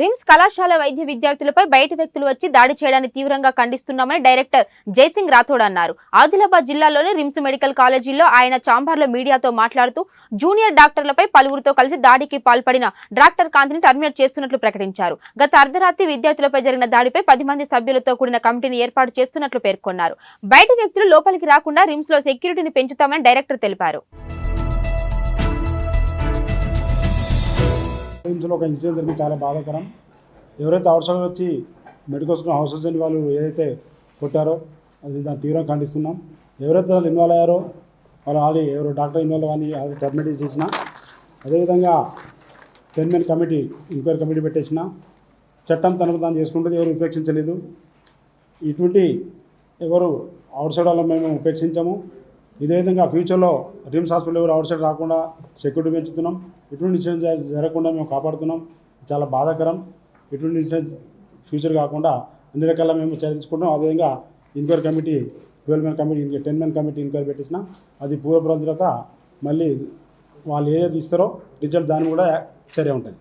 RIMS కళాశాల వైద్య విద్యార్థులపై బయట వ్యక్తులు వచ్చి దాడి చేయడాన్ని తీవ్రంగా ఖండిస్తున్నామని డైరెక్టర్ జైసింగ్ రాథోడ్ అన్నారు. ఆదిలాబాద్ జిల్లాలోని రిమ్స్ మెడికల్ కాలేజీలో ఆయన చాంబార్లో మీడియాతో మాట్లాడుతూ జూనియర్ డాక్టర్లపై పలువురితో కలిసి దాడికి పాల్పడిన డాక్టర్ కాంతిని టర్మినేట్ చేస్తున్నట్లు ప్రకటించారు. గత అర్ధరాత్రి విద్యార్థులపై జరిగిన దాడిపై పది మంది సభ్యులతో కూడిన కమిటీని ఏర్పాటు చేస్తున్నట్లు పేర్కొన్నారు. బయట వ్యక్తులు లోపలికి రాకుండా రిమ్స్లో సెక్యూరిటీని పెంచుతామని డైరెక్టర్ తెలిపారు. ఇందులో ఒక ఇన్సిడెంట్ జరిగింది చాలా బాధాకరం. ఎవరైతే అవసరం వచ్చి మెడికల్ అవసరం హౌస్ వాళ్ళు ఏదైతే కొట్టారో అది దాన్ని తీవ్రంగా ఖండిస్తున్నాం. ఎవరైతే వాళ్ళు ఇన్వాల్వ్ అయ్యారో వాళ్ళు ఆల్రెడీ ఎవరు డాక్టర్ ఇన్వాల్వ్ అని ఆల్రెడీ టర్మినేట్ చేసిన. అదేవిధంగా ten men committee enquiry committee పెట్టేసిన. చట్టం తనకు తాను చేసుకుంటుంది ఎవరు ఉపేక్షించలేదు. ఇటువంటి ఎవరు అవుట్ సైడ్ వాళ్ళ మేము ఉపేక్షించాము. ఇదే విధంగా ఫ్యూచర్లో రిమ్స్ హాస్పిటల్ ఎవరు అవుట్ సైడ్ రాకుండా సెక్యూరిటీ పెంచుతున్నాం. ఇటువంటి ఇన్సిడెంట్ జరగకుండా మేము కాపాడుతున్నాం. చాలా బాధాకరం. ఇటువంటి ఇన్సిడెంట్ ఫ్యూచర్ కాకుండా అన్ని రకాల మేము చర్య తీసుకుంటాం అదేవిధంగా enquiry committee twelve men committee ఇంకా టెన్ మెన్ కమిటీ ఎంక్వైరీ పెట్టేసిన అది పూర్వ తర్వాత మళ్ళీ వాళ్ళు ఏదైతే ఇస్తారో రిజల్ట్ దాన్ని కూడా చర్య ఉంటుంది.